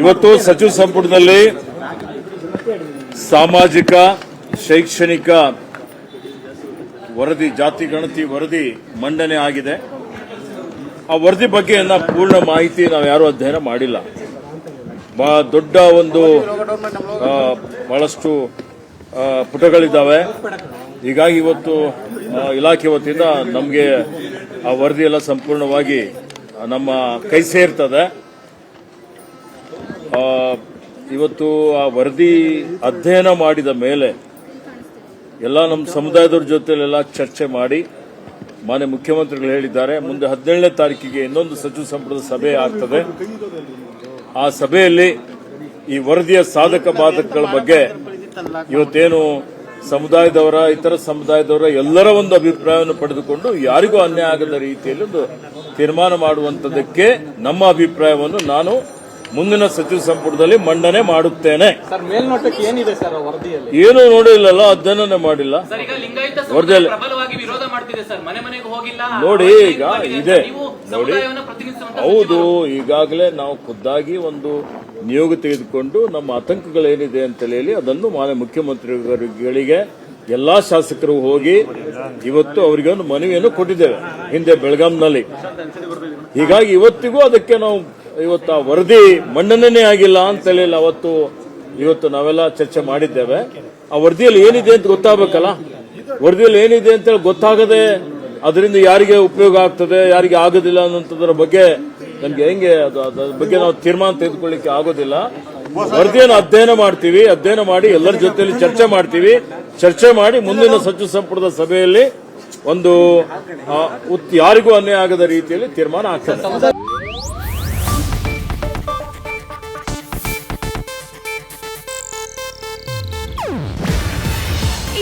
ಇವತ್ತು ಸಚಿವ ಸಂಪುಟದಲ್ಲಿ ಸಾಮಾಜಿಕ, ಶೈಕ್ಷಣಿಕ ವರದಿ, ಜಾತಿ, ಗಣತಿ ವರದಿ ಮಂಡನೆ ಆಗಿದೆ. ಆ ವರದಿ ಬಗ್ಗೆ ಪೂರ್ಣ ಮಾಹಿತಿ ನಾವು ಯಾರು ಅಧ್ಯಯನ ಮಾಡಿಲ್ಲ. ಬಹಳ ದೊಡ್ಡ ಒಂದು ಬಹಳಷ್ಟು ಪುಟಗಳಿದ್ದಾವೆ. ಹೀಗಾಗಿ ಇವತ್ತು ಇಲಾಖೆ ವತಿಯಿಂದ ನಮಗೆ ಆ ವರದಿ ಎಲ್ಲ ಸಂಪೂರ್ಣವಾಗಿ ನಮ್ಮ ಕೈ ಸೇರ್ತದೆ. ಇವತ್ತು ಆ ವರದಿ ಅಧ್ಯಯನ ಮಾಡಿದ ಮೇಲೆ ಎಲ್ಲ ನಮ್ಮ ಸಮುದಾಯದವ್ರ ಜೊತೆಲೆಲ್ಲ ಚರ್ಚೆ ಮಾಡಿ ಮಾನ್ಯ ಮುಖ್ಯಮಂತ್ರಿಗಳು ಹೇಳಿದ್ದಾರೆ. ಮುಂದೆ ಹದಿನೇಳನೇ ತಾರೀಕಿಗೆ ಇನ್ನೊಂದು ಸಚಿವ ಸಂಪುಟದ ಸಭೆ ಆಗ್ತದೆ. ಆ ಸಭೆಯಲ್ಲಿ ಈ ವರದಿಯ ಸಾಧಕ ಬಾಧಕಗಳ ಬಗ್ಗೆ ಇವತ್ತೇನು ಸಮುದಾಯದವರ, ಇತರ ಸಮುದಾಯದವರ ಎಲ್ಲರ ಒಂದು ಅಭಿಪ್ರಾಯವನ್ನು ಪಡೆದುಕೊಂಡು ಯಾರಿಗೂ ಅನ್ಯಾಯ ಆಗದ ರೀತಿಯಲ್ಲಿ ಒಂದು ತೀರ್ಮಾನ ಮಾಡುವಂತದಕ್ಕೆ ನಮ್ಮ ಅಭಿಪ್ರಾಯವನ್ನು ನಾನು ಮುಂದಿನ ಸಚಿವ ಸಂಪುಟದಲ್ಲಿ ಮಂಡನೆ ಮಾಡುತ್ತೇನೆ. ಸರ್ ಮೇಲ್ನೋಟಕ್ಕೆ ಏನಿದೆ ಸರ್ ವರದಿಯಲ್ಲಿ? ಏನು ನೋಡಿಲ್ಲಲ್ಲ ಅಧ್ಯಯನ ಮಾಡಿಲ್ಲ. ಸರ್ ಈಗ ಲಿಂಗಾಯತ ವರದಿಯಲ್ಲಿ- ಪ್ರಬಲವಾಗಿ ವಿರೋಧ ಮಾಡ್ತಿದೆ ಸರ್. ಮನೆ ಮನೆಗೆ ಹೋಗಿಲ್ಲ. ನೋಡಿ, ಈಗ ಇದೆ. ನೋಡಿ. ಪ್ರತಿನಿಧಿಸುವಂತ ಹೌದು ಈಗಾಗಲೇ ನಾವು ಖುದ್ದಾಗಿ ಒಂದು ನಿಯೋಗ ತೆಗೆದುಕೊಂಡು ನಮ್ಮ ಆತಂಕಗಳೇನಿದೆ ಅಂತ ಹೇಳಿ ಅದನ್ನು ಮಾನ್ಯ ಮುಖ್ಯಮಂತ್ರಿಗಳಿಗೆ ಎಲ್ಲಾ ಶಾಸಕರು ಹೋಗಿ ಇವತ್ತು ಅವರಿಗೆ ಒಂದು ಮನವಿಯನ್ನು ಕೊಟ್ಟಿದ್ದೇವೆ. ಹಿಂದೆ ಬೆಳಗಾಂನಲ್ಲಿ. ಹೀಗಾಗಿ ಇವತ್ತಿಗೂ ಅದಕ್ಕೆ ನಾವು ಇವತ್ತು ಆ ವರದಿ ಮಣ್ಣನೇ ಆಗಿಲ್ಲ ಅಂತ ಹೇಳಿ ಅವತ್ತು ಇವತ್ತು ನಾವೆಲ್ಲ ಚರ್ಚೆ ಮಾಡಿದ್ದೇವೆ. ಆ ವರದಿಯಲ್ಲಿ ಏನಿದೆ ಅಂತ ಗೊತ್ತಾಗಬೇಕಲ್ಲ? ವರದಿಯಲ್ಲಿ ಏನಿದೆ ಅಂತ ಹೇಳಿ ಗೊತ್ತಾಗದೆ ಅದರಿಂದ ಯಾರಿಗೆ ಉಪಯೋಗ ಆಗ್ತದೆ, ಯಾರಿಗೆ ಆಗೋದಿಲ್ಲ ಅನ್ನೋಂಥದ್ರ ಬಗ್ಗೆ ನಮ್ಗೆ ಹೆಂಗೆ ಅದು, ಅದ್ರ ಬಗ್ಗೆ ನಾವು ತೀರ್ಮಾನ ತೆಗೆದುಕೊಳ್ಳಿಕ್ಕೆ ಆಗೋದಿಲ್ಲ. ವರದಿಯನ್ನು ಅಧ್ಯಯನ ಮಾಡ್ತೀವಿ. ಅಧ್ಯಯನ ಮಾಡಿ ಎಲ್ಲರ ಜೊತೆಯಲ್ಲಿ ಚರ್ಚೆ ಮಾಡ್ತೀವಿ. ಚರ್ಚೆ ಮಾಡಿ ಮುಂದಿನ ಸಚಿವ ಸಂಪುಟದ ಸಭೆಯಲ್ಲಿ ಒಂದು ಯಾರಿಗೂ ಅನ್ಯಾಯ ಆಗದ ರೀತಿಯಲ್ಲಿ ತೀರ್ಮಾನ ಆಗ್ತದೆ.